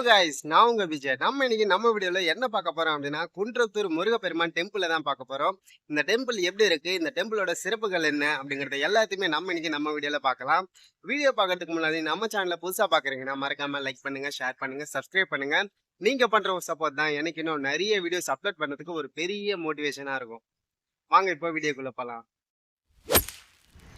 Hello guys. நான் உங்க விஜய். நம்ம இன்னைக்கு நம்ம வீடியோல என்ன பார்க்க போறோம் அப்படின்னா குன்றத்தூர் முருகப்பெருமான் டெம்பிள தான் பார்க்க போறோம். இந்த டெம்பிள் எப்படி இருக்கு? இந்த டெம்பிளோட சிறப்புகள் என்ன? அப்படிங்கறத எல்லாத்தையுமே நம்ம இன்னைக்கு நம்ம வீடியோல பார்க்கலாம். வீடியோ பார்க்கறதுக்கு முன்னாடி நம்ம சேனல புதுசா பாக்குறீங்கன்னா மறக்காம லைக் பண்ணுங்க ஷேர் பண்ணுங்க சப்ஸ்கிரைப் பண்ணுங்க. நீங்க பண்ற ஒரு சப்போர்ட் தான் எனக்கு இன்னும் நிறைய வீடியோஸ் அப்லோட் பண்ணதுக்கு ஒரு பெரிய மோட்டிவேஷனா இருக்கும். வாங்க இப்போ வீடியோக்குள்ள போலாம்.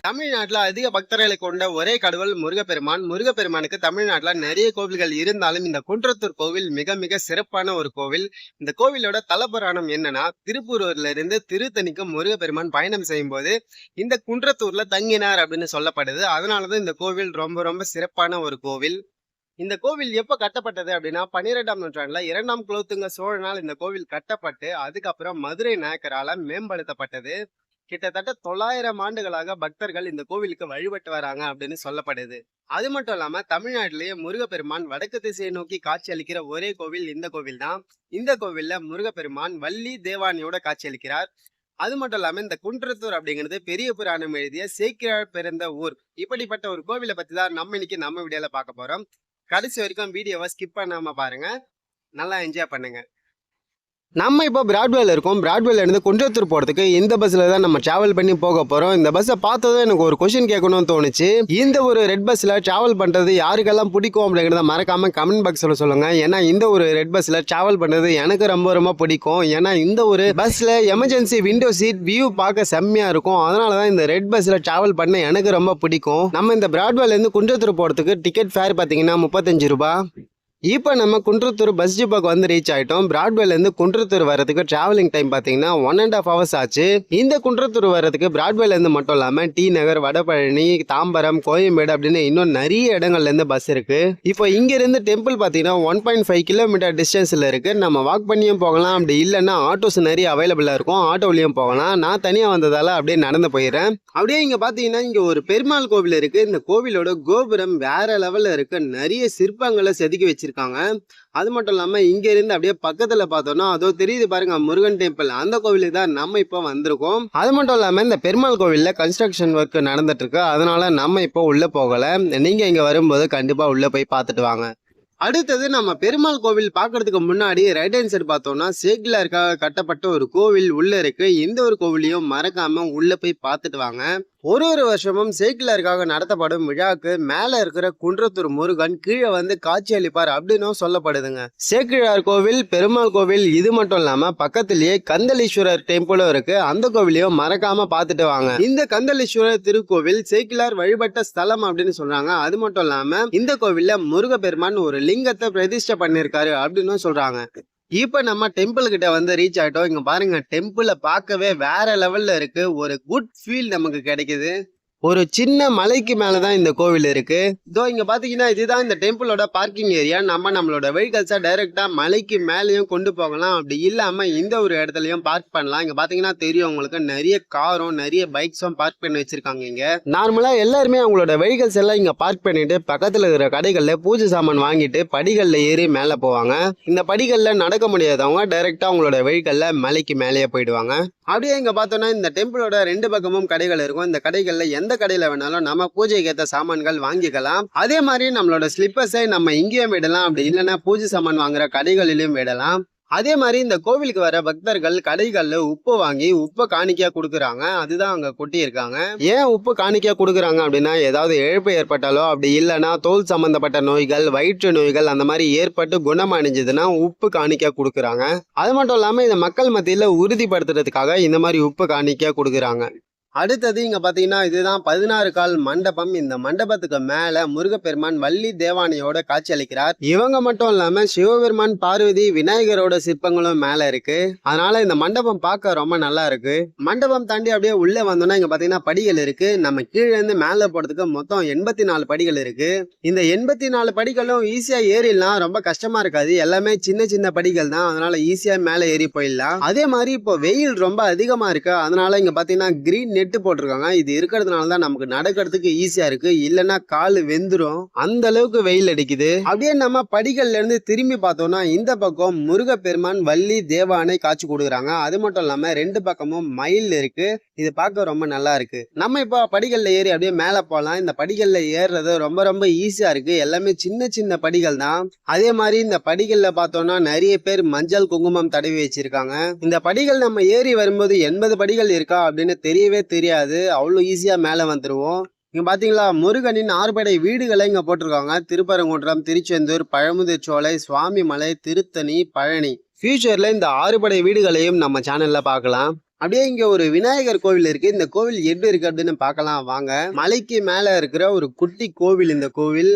தமிழ்நாட்டில் அதிக பக்தர்களை கொண்ட ஒரே கடவுள் முருகப்பெருமான். முருகப்பெருமானுக்கு தமிழ்நாட்டில் நிறைய கோவில்கள் இருந்தாலும் இந்த குன்றத்தூர் கோவில் மிக மிக சிறப்பான ஒரு கோவில். இந்த கோவிலோட தலபுராணம் என்னன்னா திருப்பூரூர்ல இருந்து திருத்தணிக்கு முருகப்பெருமான் பயணம் செய்யும் போது இந்த குன்றத்தூர்ல தங்கினார் அப்படின்னு சொல்லப்படுது. அதனாலதான் இந்த கோவில் ரொம்ப ரொம்ப சிறப்பான ஒரு கோவில். இந்த கோவில் எப்ப கட்டப்பட்டது அப்படின்னா பன்னிரெண்டாம் நூற்றாண்டுல இரண்டாம் குலோத்துங்க சோழனால் இந்த கோவில் கட்டப்பட்டு அதுக்கப்புறம் மதுரை நாயக்கரால மேம்படுத்தப்பட்டது. கிட்டத்தட்ட தொள்ளாயிரம் ஆண்டுகளாக பக்தர்கள் இந்த கோவிலுக்கு வழிபட்டு வராங்க அப்படின்னு சொல்லப்படுது. அது மட்டும் இல்லாம தமிழ்நாட்டிலேயே முருகப்பெருமான் வடக்கு திசையை நோக்கி காட்சி அளிக்கிற ஒரே கோவில் இந்த கோவில் தான். இந்த கோவில்ல முருகப்பெருமான் வள்ளி தேவானியோட காட்சி அளிக்கிறார். அது மட்டும் இல்லாம இந்த குன்றத்தூர் அப்படிங்கிறது பெரிய புராணம் எழுதிய சேக்கிரார் பிறந்த ஊர். இப்படிப்பட்ட ஒரு கோவிலை பத்தி தான் நம்ம இன்னைக்கு நம்ம வீடியோல பார்க்க போறோம். கடைசி வரைக்கும் வீடியோவை ஸ்கிப் பண்ணாம பாருங்க. நல்லா என்ஜாய் பண்ணுங்க. நம்ம இப்போ பிராட்வேல இருக்கோம். பிராட்வேலேருந்து குன்றத்தூர் போகிறதுக்கு இந்த பஸ்ஸில் தான் நம்ம ட்ராவல் பண்ணி போக போகிறோம் இந்த பஸ்ஸை பார்த்ததும் எனக்கு ஒரு கொஷின் கேட்கணும்னு தோணுச்சு. இந்த ஒரு ரெட் பஸ்ஸில் ட்ராவல் பண்ணுறது யாருக்கெல்லாம் பிடிக்கும் அப்படிங்கிறத மறக்காமல் கமெண்ட் பாக்ஸில் சொல்லுங்கள் ஏன்னா இந்த ஒரு ரெட் பஸ்ஸில் ட்ராவல் பண்ணுறது எனக்கு ரொம்ப ரொம்ப பிடிக்கும். ஏன்னா இந்த ஒரு பஸ்ஸில் எமர்ஜென்சி விண்டோ சீட் வியூ பார்க்க செம்மையாக இருக்கும். அதனால தான் இந்த ரெட் பஸ்ஸில் ட்ராவல் பண்ண எனக்கு ரொம்ப பிடிக்கும். நம்ம இந்த பிராட்வேலேருந்து குன்றத்தூர் போகிறதுக்கு டிக்கெட் ஃபேர் பார்த்தீங்கன்னா முப்பத்தஞ்சு ரூபாய். இப்போ நம்ம குன்றத்தூர் பஸ் டிப்போக்கு வந்து ரீச் ஆகிட்டோம் பிராட்வேலேருந்து குன்றத்தூர் வரதுக்கு டிராவலிங் டைம் பார்த்தீங்கன்னா ஒன் அண்ட் ஆஃப் ஹவர்ஸ் ஆச்சு. இந்த குன்றத்தூர் வரதுக்கு பிராட்வேலேருந்து மட்டும் இல்லாமல் டி நகர் வடபழனி தாம்பரம் கோயம்பேடு அப்படின்னு இன்னும் நிறைய இடங்கள்லேருந்து பஸ் இருக்குது இப்போ இங்கேருந்து டெம்பிள் பார்த்தீங்கன்னா ஒன் பாயிண்ட் ஃபைவ் கிலோமீட்டர் டிஸ்டன்ஸில் இருக்குது நம்ம வாக் பண்ணியும் போகலாம். அப்படி இல்லைன்னா ஆட்டோஸ் நிறைய அவைலபிளாக இருக்கும். ஆட்டோவிலையும் போகலாம். நான் தனியாக வந்ததால் அப்படியே நடந்து போயிடுறேன். அப்படியே இங்கே பார்த்தீங்கன்னா இங்கே ஒரு பெருமாள் கோவில் இருக்குது இந்த கோவிலோட கோபுரம் வேற லெவலில் இருக்குது நிறைய சிற்பங்களை செதுக்கி வச்சிருக்காங்க. அது மட்டும் இல்லாமல் இங்கேருந்து அப்படியே பக்கத்தில் பார்த்தோம்னா அதோ தெரியுது பாருங்க முருகன் டெம்பிள் அந்த கோவிலுக்கு தான் நம்ம இப்போ வந்திருக்கோம். அது மட்டும் இல்லாமல் இந்த பெருமாள் கோவிலில் கன்ஸ்ட்ரக்ஷன் ஒர்க் நடந்துட்டு இருக்கு அதனால நம்ம இப்போ உள்ளே போகலை. நீங்கள் இங்கே வரும்போது கண்டிப்பாக உள்ளே போய் பார்த்துட்டு வாங்க. அடுத்தது நம்ம பெருமாள் கோவில் பார்க்கறதுக்கு முன்னாடி ரைட் ஹேண்ட் சைடு பார்த்தோம்னா சேக்கிலாருக்காக கட்டப்பட்ட ஒரு கோவில் உள்ளே இருக்குது இந்த ஒரு கோவிலையும் மறக்காமல் உள்ளே போய் பார்த்துட்டு வாங்க. ஒரு ஒரு வருஷமும் சைக்கிளருக்காக நடத்தப்படும் விழாக்கு மேல இருக்கிற குன்றத்தூர் முருகன் கீழே வந்து காட்சி அளிப்பார் அப்படின்னும் சொல்லப்படுதுங்க. சேக்கிழார் கோவில் பெருமாள் கோவில் இது மட்டும் இல்லாம பக்கத்திலேயே கந்தலீஸ்வரர் டெம்பிளும் இருக்கு. அந்த கோவிலையும் மறக்காம பார்த்துட்டு வாங்க. இந்த கந்தலீஸ்வரர் திருக்கோவில் சேக்கிழார் வழிபட்ட ஸ்தலம் அப்படின்னு சொல்றாங்க. அது மட்டும் இல்லாம இந்த கோவில்ல முருகப்பெருமான் ஒரு லிங்கத்தை பிரதிஷ்டை பண்ணிருக்காரு அப்படின்னு சொல்றாங்க. இப்போ நம்ம டெம்பிள் கிட்ட வந்து ரீச் ஆகிட்டோம் இங்கே பாருங்க டெம்பிளை பார்க்கவே வேற லெவலில் இருக்கு. ஒரு குட் ஃபீல் நமக்கு கிடைக்குது. ஒரு சின்ன மலைக்கு மேலே தான் இந்த கோவில் இருக்கு. இதோ இங்க பாத்தீங்கன்னா இதுதான் இந்த டெம்பிளோட பார்க்கிங் ஏரியா நம்ம நம்மளோட வெஹிக்கல்ஸை டைரக்டா மலைக்கு மேலேயும் கொண்டு போகலாம். அப்படி இல்லாம இந்த ஒரு இடத்துலயும் பார்க் பண்ணலாம். இங்க பாத்தீங்கன்னா தெரியும் உங்களுக்கு நிறைய காரும் நிறைய பைக்ஸும் பார்க் பண்ணி வச்சிருக்காங்க இங்க. நார்மலா எல்லாருமே அவங்களோட வெஹிக்கல்ஸ் எல்லாம் இங்க பார்க் பண்ணிட்டு பக்கத்துல இருக்கிற கடைகள்ல பூஜை சாமான் வாங்கிட்டு படிகள்ல ஏறி மேல போவாங்க. இந்த படிகள்ல நடக்க முடியாதவங்க டைரக்டா அவங்களோட வெஹிக்கல்ல மலைக்கு மேலேயே போயிடுவாங்க. அப்படியே இங்க பார்த்தோன்னா இந்த டெம்பிளோட ரெண்டு பக்கமும் கடைகள் இருக்கும். இந்த கடைகள்ல எந்த கடையில வேணாலும் நம்ம பூஜைக்கு ஏற்ற சாமான்கள் வாங்கிக்கலாம். அதே மாதிரி நம்மளோட ஸ்லிப்பர்ஸை நம்ம இங்கேயும் விடலாம். அப்படி இல்லைன்னா பூஜை சாமான் வாங்குற கடைகளிலும் விடலாம். அதே மாதிரி இந்த கோவிலுக்கு வர பக்தர்கள் கடைகள்ல உப்பு வாங்கி உப்பை காணிக்கையா கொடுக்குறாங்க. அதுதான் அங்க கொட்டியிருக்காங்க. ஏன் உப்பு காணிக்கையா கொடுக்குறாங்க அப்படின்னா ஏதாவது இழப்பு ஏற்பட்டாலோ அப்படி இல்லைன்னா தோல் சம்பந்தப்பட்ட நோய்கள் வயிற்று நோய்கள் அந்த மாதிரி ஏற்பட்டு குணமடைஞ்சதுன்னா உப்பு காணிக்கையா கொடுக்குறாங்க. அது மட்டும் இல்லாம இந்த மக்கள் மத்தியில உறுதிப்படுத்துறதுக்காக இந்த மாதிரி உப்பு காணிக்கையா கொடுக்குறாங்க. அடுத்தது இங்கே பார்த்தீங்கன்னா இதுதான் பதினாறு கால் மண்டபம். இந்த மண்டபத்துக்கு மேலே முருகப்பெருமான் வள்ளி தேவானையோட காட்சி அளிக்கிறார். இவங்க மட்டும் இல்லாமல் சிவபெருமான் பார்வதி விநாயகரோட சிற்பங்களும் மேலே இருக்கு. அதனால இந்த மண்டபம் பார்க்க ரொம்ப நல்லா இருக்கு. மண்டபம் தாண்டி அப்படியே உள்ளே வந்தோம்னா இங்கே பார்த்தீங்கன்னா படிகள் இருக்கு. நம்ம கீழே இருந்து போகிறதுக்கு மொத்தம் எண்பத்தி நாலு படிகள் இருக்கு. இந்த எண்பத்தி நாலு படிகளும் ஈஸியாக ஏறிடலாம். ரொம்ப கஷ்டமா இருக்காது. எல்லாமே சின்ன சின்ன படிகள் தான். அதனால ஈஸியாக மேலே ஏறி போயிடலாம். அதே மாதிரி இப்போ வெயில் ரொம்ப அதிகமாக இருக்கு. அதனால இங்கே பார்த்தீங்கன்னா கிரீன் நெட்டு போட்டிருக்காங்க. இது இருக்கிறதுனால தான் நமக்கு நடக்கிறதுக்கு ஈஸியா இருக்கு. இல்லைன்னா கால் வெந்துரும். அந்த அளவுக்கு வெயில் அடிக்குது. அப்படியே நம்ம படிகள்ல இருந்து திரும்பி பார்த்தோம்னா இந்த பக்கம் முருகப்பெருமான் வள்ளி தேவானை காட்சி கொடுக்குறாங்க. அது மட்டும் இல்லாம ரெண்டு பக்கமும் மயில் இருக்கு. இது பார்க்க ரொம்ப நல்லா இருக்கு. நம்ம இப்போ படிகள்ல ஏறி அப்படியே மேல போகலாம். இந்த படிகள்ல ஏறுறது ரொம்ப ரொம்ப ஈஸியா இருக்கு. எல்லாமே சின்ன சின்ன படிகள் தான். அதே மாதிரி இந்த படிகள்ல பார்த்தோம்னா நிறைய பேர் மஞ்சள் குங்குமம் தடவி வச்சிருக்காங்க. இந்த படிகள் நம்ம ஏறி வரும்போது எண்பது படிகள் இருக்கா அப்படின்னு தெரியவே தெரியாது. அவ்வளோ ஈஸியாக மேலே வந்துடுவோம் இங்கே பார்த்தீங்களா முருகனின் ஆறுபடை வீடுகளை இங்கே போட்டிருக்காங்க. திருப்பரங்குன்றம் திருச்செந்தூர் பழமுதிர்ச்சோலை சுவாமிமலை திருத்தணி பழனி. ஃபியூச்சரில் இந்த ஆறுபடை வீடுகளையும் நம்ம சேனலில் பார்க்கலாம் அப்படியே இங்கே ஒரு விநாயகர் கோவில் இருக்குது இந்த கோவில் எப்படி இருக்கு அப்படின்னு பார்க்கலாம். வாங்க. மலைக்கு மேலே இருக்கிற ஒரு குட்டி கோவில் இந்த கோவில்.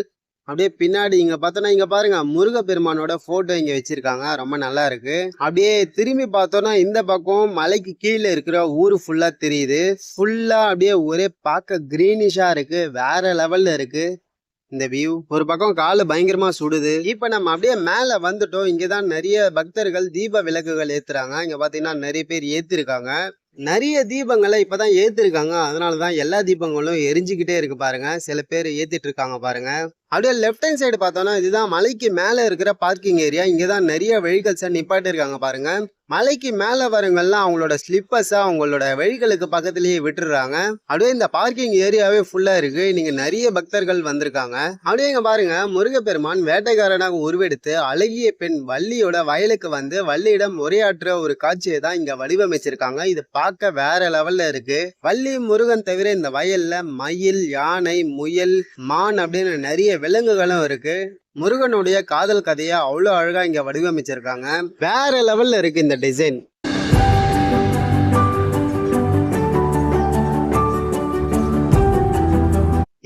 அப்படியே பின்னாடி இங்க பார்த்தோன்னா இங்க பாருங்க முருகப்பெருமானோட போட்டோ இங்க வச்சிருக்காங்க. ரொம்ப நல்லா இருக்கு. அப்படியே திரும்பி பார்த்தோம்னா இந்த பக்கம் மலைக்கு கீழே இருக்கிற ஊர் ஃபுல்லா தெரியுது. ஃபுல்லா அப்படியே ஒரே பார்க்க கிரீனிஷா இருக்கு. வேற லெவல்ல இருக்கு இந்த வியூ ஒரு பக்கம் காலு பயங்கரமா சுடுது. இப்ப நம்ம அப்படியே மேல வந்துட்டோம். இங்கதான் நிறைய பக்தர்கள் தீப விளக்குகள் ஏத்துறாங்க. இங்க பாத்தீங்கன்னா நிறைய பேர் ஏத்திருக்காங்க. நிறைய தீபங்களை இப்பதான் ஏத்திருக்காங்க. அதனாலதான் எல்லா தீபங்களும் எரிஞ்சுக்கிட்டே இருக்கு பாருங்க. சில பேர் ஏத்திட்டு இருக்காங்க பாருங்க. அப்படியே லெஃப்ட் ஹேண்ட் சைடு பார்த்தோம்னா இதுதான் மலைக்கு மேல இருக்கிற பார்க்கிங் ஏரியா இங்கதான் நிறைய வெஹிக்கல்ஸை நிப்பாட்டிருக்காங்க பாருங்க. மலைக்கு மேல வரவங்கெல்லாம் அவங்களோட ஸ்லிப்பர்ஸை அவங்களோட வெஹிக்கிளுக்கு பக்கத்துலயே விட்டுறாங்க அப்படியே இந்த பார்க்கிங் ஏரியாவே ஃபுல்லா இருக்கு. நீங்க நிறைய பக்தர்கள் வந்திருக்காங்க. அப்படியே இங்க பாருங்க முருகப்பெருமான் வேட்டைக்காரனாக உருவெடுத்து அழகிய பெண் வள்ளியோட வயலுக்கு வந்து வள்ளியிடம் உரையாற்ற ஒரு காட்சியை தான் இங்கே வடிவமைச்சிருக்காங்க. இது பார்க்க வேற லெவல்ல இருக்கு. வள்ளி முருகன் தவிர இந்த வயல்ல மயில் யானை முயல் மான் அப்படின்னு நிறைய விலங்குகளும் இருக்கு. முருகனுடைய காதல் கதையை அவ்வளோ அழகா இங்க வடிவமைச்சிருக்காங்க. வேற லெவல்ல இருக்கு இந்த டிசைன்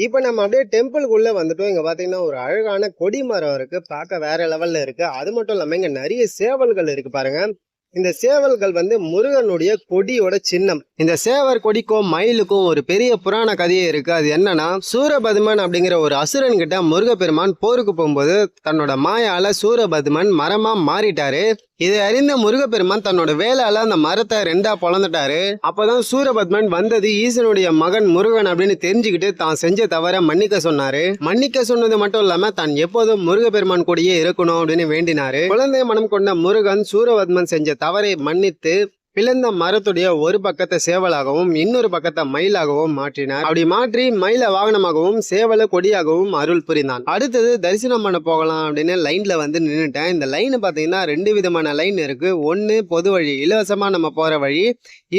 இப்போ நம்ம அப்படியே டெம்பிளுக்குள்ளே வந்துட்டோம். இங்கே பார்த்தீங்கன்னா ஒரு அழகான கொடி மரம் இருக்குது பார்க்க வேற லெவலில் இருக்குது அது மட்டும் இல்லாமல் இங்கே நிறைய சேவல்கள் இருக்குது பாருங்கள் இந்த சேவல்கள் வந்து முருகனுடைய கொடியோட சின்னம். இந்த சேவர் கொடிக்கும் மயிலுக்கும் ஒரு பெரிய புராண கதையே இருக்கு. அது என்னன்னா சூரபதுமன் அப்படிங்கிற ஒரு அசுரன் கிட்ட முருகப்பெருமான் போருக்கு போகும்போது தன்னோட மாயால சூரபதுமன் மரமா மாறிட்டாரு. இதை அறிந்த முருகப்பெருமான் தன்னோட வேலால அந்த மரத்தை ரெண்டா பொழந்துட்டாரு அப்பதான் சூரபத்மன் வந்தது ஈசனுடைய மகன் முருகன் அப்படின்னு தெரிஞ்சுக்கிட்டு தான் செஞ்ச தவற மன்னிக்க சொன்னாரு. மன்னிக்க சொன்னது மட்டும் இல்லாம தான் எப்போதும் முருகப்பெருமான் கூடயே இருக்கணும் அப்படின்னு வேண்டினாரு. குழந்தை மனம் கொண்ட முருகன் சூரபத்மன் செஞ்ச தவறை மன்னித்து பிளந்த மரத்துடைய ஒரு பக்கத்தை சேவலாகவும் இன்னொரு பக்கத்தை மயிலாகவும் மாற்றினார். அப்படி மாற்றி மயில வாகனமாகவும் சேவல கொடியாகவும் அருள் புரிந்தான். அடுத்தது தரிசனம் பண்ண போகலாம் அப்படின்னு லைன்ல வந்து நின்றுட்டேன் இந்த லைன் பாத்தீங்கன்னா ரெண்டு விதமான லைன் இருக்கு. ஒன்னு பொது வழி இலவசமா நம்ம போற வழி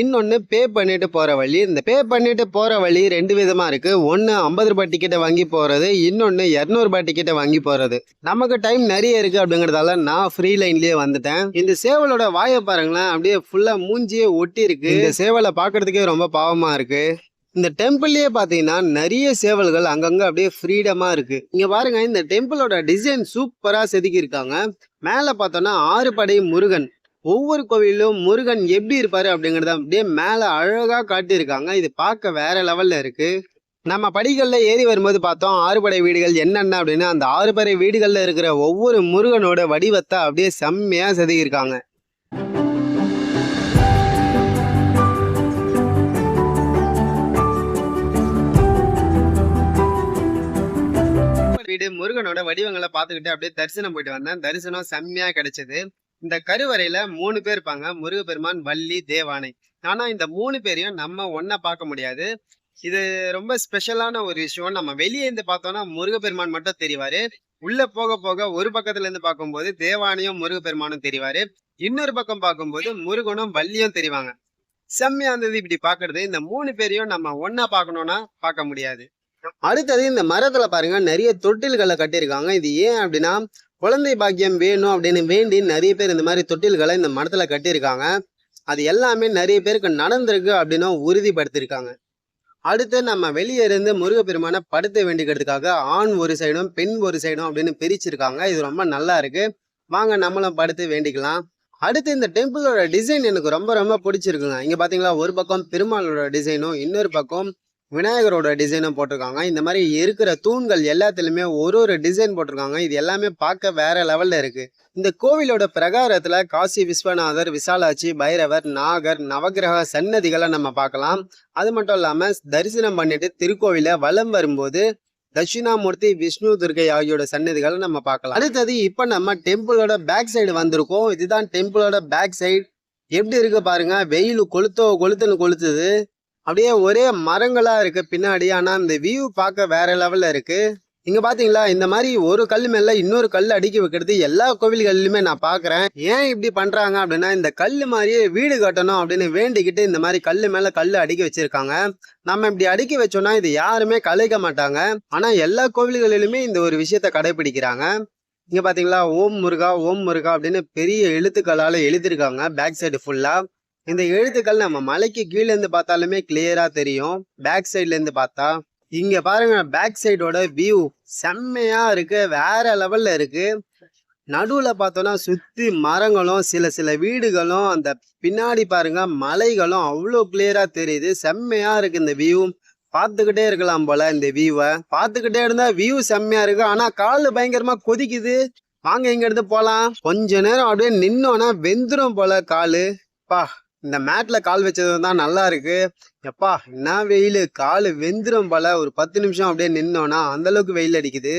இன்னொன்னு பே பண்ணிட்டு போற வழி. இந்த பே பண்ணிட்டு போற வழி ரெண்டு விதமா இருக்கு. ஒன்னு ஐம்பது ரூபாய் டிக்கெட்டை வாங்கி போறது இன்னொன்னு இருநூறு ரூபாய் டிக்கெட்டை வாங்கி போறது. நமக்கு டைம் நிறைய இருக்கு அப்படிங்கறதால நான் ஃப்ரீ லைன்லயே வந்துட்டேன். இந்த சேவலோட வாயை பாருங்களேன். அப்படியே ஃபுல்லா மூஞ்சியே ஒட்டி இருக்கு இந்த சேவலை பாக்குறதுக்கே ரொம்ப பாவமா இருக்கு. இந்த டெம்பிள்லயே பாத்தீங்கன்னா நிறைய சேவல்கள் அங்கங்க அப்படியே ஃப்ரீடமா இருக்கு. இங்க பாருங்க இந்த டெம்பிளோட டிசைன் சூப்பரா செதுக்கி இருக்காங்க மேல பார்த்தோம்னா ஆறு படை முருகன். ஒவ்வொரு கோவிலும் முருகன் எப்படி இருப்பாரு அப்படிங்கறத அப்படியே மேல அழகா காட்டியிருக்காங்க. இது பார்க்க வேற லெவல்ல இருக்கு. நம்ம படிகள்ல ஏறி வரும்போது பார்த்தோம் ஆறுபடை வீடுகள் என்னென்ன அப்படின்னா அந்த ஆறுபடை வீடுகள்ல இருக்கிற ஒவ்வொரு முருகனோட வடிவத்தை அப்படியே செம்மையா செதுக்கியிருக்காங்க. வீடு முருகனோட வடிவங்களை பார்த்துக்கிட்டு அப்படியே தரிசனம் போயிட்டு வந்தேன். தரிசனம் செம்மையா கிடைச்சது. இந்த கருவறையில மூணு பேர் இருப்பாங்க. முருகப்பெருமான் வள்ளி தேவானை. ஆனா இந்த மூணு பேரையும் நம்ம ஒன்னா பார்க்க முடியாது. இது ரொம்ப ஸ்பெஷலான ஒரு விஷயம் நம்ம வெளியே இருந்து பார்த்தோம்னா முருகப்பெருமான் மட்டும் தெரிவாரு. உள்ள போக போக ஒரு பக்கத்துல இருந்து பார்க்கும்போது தேவானையும் முருகப்பெருமானும் தெரிவாரு. இன்னொரு பக்கம் பார்க்கும்போது முருகனும் வள்ளியும் தெரிவாங்க. செம்மையா இருந்தது இப்படி பாக்குறது இந்த மூணு பேரையும் நம்ம ஒன்னா பார்க்கணும்னா பார்க்க முடியாது. அடுத்தது இந்த மரத்துல பாருங்க நிறைய தொட்டில்களை கட்டியிருக்காங்க. இது ஏன் அப்படின்னா குழந்தை பாக்கியம் வேணும் அப்படின்னு வேண்டி நிறைய பேர் இந்த மாதிரி தொட்டில்களை இந்த மரத்துல கட்டியிருக்காங்க. அது எல்லாமே நிறைய பேருக்கு நடந்திருக்கு அப்படின்னு உறுதிப்படுத்தியிருக்காங்க. அடுத்து நம்ம வெளியே இருந்து முருகப்பெருமானை படுத்த வேண்டிக்கிறதுக்காக ஆண் ஒரு சைடும் பெண் ஒரு சைடும் அப்படின்னு பிரிச்சிருக்காங்க. இது ரொம்ப நல்லா இருக்கு. வாங்க நம்மளும் படுத்து வேண்டிக்கலாம். அடுத்து இந்த டெம்பிளோட டிசைன் எனக்கு ரொம்ப ரொம்ப பிடிச்சிருக்குங்க. இங்க பாத்தீங்களா ஒரு பக்கம் பெருமாளோட டிசைனும் இன்னொரு பக்கம் விநாயகரோட டிசைனும் போட்டிருக்காங்க. இந்த மாதிரி இருக்கிற தூண்கள் எல்லாத்துலேயுமே ஒரு ஒரு டிசைன் போட்டிருக்காங்க. இது எல்லாமே பார்க்க வேற லெவலில் இருக்கு. இந்த கோவிலோட பிரகாரத்தில் காசி விஸ்வநாதர் விசாலாட்சி பைரவர் நாகர் நவகிரக சன்னதிகளை நம்ம பார்க்கலாம். அது மட்டும் இல்லாமல் தரிசனம் பண்ணிட்டு திருக்கோவிலை வலம் வரும்போது தட்சிணாமூர்த்தி விஷ்ணு துர்கை ஆகியோட சன்னதிகளை நம்ம பார்க்கலாம். அடுத்தது இப்போ நம்ம டெம்பிளோட பேக் சைடு வந்திருக்கோம். இதுதான் டெம்பிளோட பேக் சைடு எப்படி இருக்கு பாருங்க? வெயில் கொளுத்தோ கொளுத்துன்னு கொளுத்துது. அப்படியே ஒரே மரங்களா இருக்கு பின்னாடி. ஆனா அந்த வியூ பார்க்க வேற லெவல்ல இருக்கு. இங்க பாத்தீங்களா? இந்த மாதிரி ஒரு கல் மேல இன்னொரு கல் அடுக்கி வைக்கிறது எல்லா கோவில்களிலுமே நான் பாக்குறேன். ஏன் இப்படி பண்றாங்க அப்படின்னா இந்த கல் மாதிரியே வீடு கட்டணும் அப்படின்னு வேண்டிக்கிட்டு இந்த மாதிரி கல் மேல கல் அடுக்கி வச்சிருக்காங்க. நம்ம இப்படி அடுக்கி வச்சோம்னா இது யாருமே கலைக்க மாட்டாங்க. ஆனா எல்லா கோவில்களிலுமே இந்த ஒரு விஷயத்த கடைபிடிக்கிறாங்க. இங்க பாத்தீங்களா? ஓம் முருகா ஓம் முருகா அப்படின்னு பெரிய எழுத்துக்களால எழுதியிருக்காங்க. பேக் சைடு ஃபுல்லா இந்த எழுத்துக்கள் நம்ம மலைக்கு கீழே இருந்து பார்த்தாலுமே கிளியரா தெரியும். பேக் சைட்லேருந்து பார்த்தா இங்க பாருங்க பேக் சைடோட வியூ செம்மையா இருக்கு வேற லெவல்ல இருக்கு. நடுவுல பார்த்தோம்னா சுத்தி மரங்களும் சில சில வீடுகளும் அந்த பின்னாடி பாருங்க மலைகளும் அவ்வளோ கிளியரா தெரியுது. செம்மையா இருக்கு இந்த வியூ பார்த்துக்கிட்டே இருக்கலாம் போல இந்த வியூவை பார்த்துக்கிட்டே இருந்தா வியூ செம்மையா இருக்கு. ஆனா கால் பயங்கரமா கொதிக்குது. வாங்க இங்க இருந்து போலாம். கொஞ்ச நேரம் அப்படியே நின்னோன்னா வெந்துடும் போல காலு. பா இந்த மேட்ல கால் வச்சது தான் நல்லா இருக்கு. எப்பா என்ன வெயில்? கால் வெந்துரும் போல. ஒரு பத்து நிமிஷம் அப்படியே நின்னோன்னா அந்த அளவுக்கு வெயில் அடிக்குது.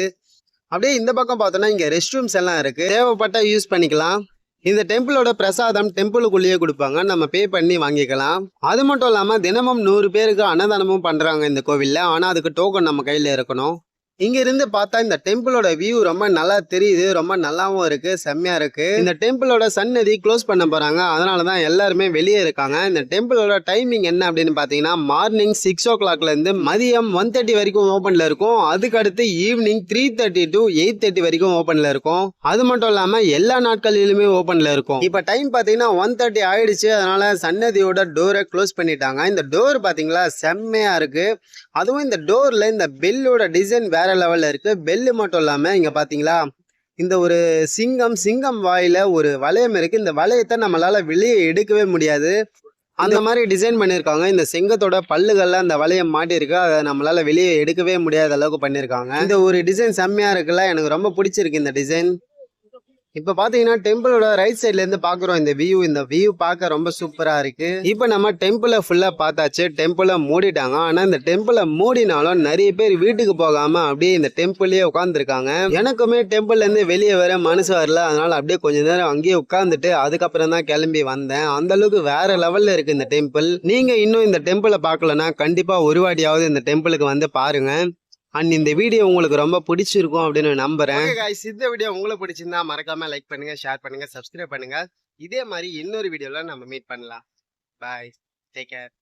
அப்படியே இந்த பக்கம் பார்த்தோன்னா இங்க ரெஸ்ட் ரூம்ஸ் எல்லாம் இருக்கு. தேவைப்பட்டால் யூஸ் பண்ணிக்கலாம். இந்த டெம்பிளோட பிரசாதம் டெம்பிளுக்குள்ளேயே கொடுப்பாங்க. நம்ம பே பண்ணி வாங்கிக்கலாம். அது மட்டும் இல்லாமல் தினமும் நூறு பேருக்கு அன்னதானமும் பண்ணுறாங்க இந்த கோவிலில். ஆனால் அதுக்கு டோக்கன் நம்ம கையில் இருக்கணும். இங்கே இருந்து பார்த்தா இந்த டெம்பிளோட வியூ ரொம்ப நல்லா தெரியுது ரொம்ப நல்லாவும் இருக்கு செம்மையா இருக்கு. இந்த டெம்பிளோட சன்னதி க்ளோஸ் பண்ண போறாங்க. அதனாலதான் எல்லாருமே வெளியே இருக்காங்க. இந்த டெம்பிளோட டைமிங் என்ன அப்படின்னு பார்த்தீங்கன்னா மார்னிங் சிக்ஸ் ஓ கிளாக்ல இருந்து மதியம் ஒன் தேர்ட்டி வரைக்கும் ஓப்பனில் இருக்கும். அதுக்கு அடுத்து evening three thirty to eight thirty வரைக்கும் ஓப்பனில் இருக்கும். அது மட்டும் இல்லாம எல்லா நாட்களிலுமே ஓப்பனில் இருக்கும். இப்ப டைம் பார்த்தீங்கன்னா ஒன் தேர்ட்டி ஆயிடுச்சு. அதனால சன்னதியோட டோரை க்ளோஸ் பண்ணிட்டாங்க. இந்த டோர் பார்த்தீங்களா செம்மையா இருக்கு. அதுவும் இந்த டோர்ல இந்த பெல்லோட டிசைன் வேற லெவல்ல இருக்கு. பெல்லு மட்டும் இல்லாம இங்க பாத்தீங்களா இந்த ஒரு சிங்கம் சிங்கம் வாயில ஒரு வளையம் இருக்கு. இந்த வளையத்தை நம்மளால வெளியே எடுக்கவே முடியாது. அந்த மாதிரி டிசைன் பண்ணியிருக்காங்க. இந்த சிங்கத்தோட பல்லுகள்ல அந்த வளையம் மாட்டியிருக்கு. அதை நம்மளால வெளியே எடுக்கவே முடியாத அளவுக்கு பண்ணியிருக்காங்க. இந்த ஒரு டிசைன் செம்மையா இருக்குல்ல. எனக்கு ரொம்ப பிடிச்சிருக்கு இந்த டிசைன் இப்ப பாத்தீங்கன்னா டெம்பிளோட ரைட் சைட்ல இருந்து பாக்குறோம். இந்த வியூ இந்த வியூ பார்க்க ரொம்ப சூப்பரா இருக்கு. இப்ப நம்ம டெம்பிள ஃபுல்லா பார்த்தாச்சு. டெம்பிள மூடிட்டாங்க. ஆனா இந்த டெம்பிள மூடினாலும் நிறைய பேர் வீட்டுக்கு போகாம அப்படியே இந்த டெம்பிளே உட்காந்துருக்காங்க எனக்குமே டெம்பிள்ல இருந்து வெளியே வர மனசு வரல. அதனால அப்படியே கொஞ்ச நேரம் அங்கேயே உட்காந்துட்டு அதுக்கப்புறம் தான் கிளம்பி வந்தேன். அந்த அளவுக்கு வேற லெவல்ல இருக்கு இந்த டெம்பிள் நீங்க இன்னும் இந்த டெம்பிளை பார்க்கலன்னா கண்டிப்பா ஒரு வாட்டியாவது இந்த டெம்பிளுக்கு வந்து பாருங்க. அண்ட் இந்த வீடியோ உங்களுக்கு ரொம்ப பிடிச்சிருக்கும் அப்படின்னு நம்புறேன். இந்த வீடியோ உங்களுக்கு பிடிச்சிருந்தா மறக்காம லைக் பண்ணுங்க ஷேர் பண்ணுங்க சப்ஸ்கிரைப் பண்ணுங்க. இதே மாதிரி இன்னொரு வீடியோல நம்ம மீட் பண்ணலாம். Bye take care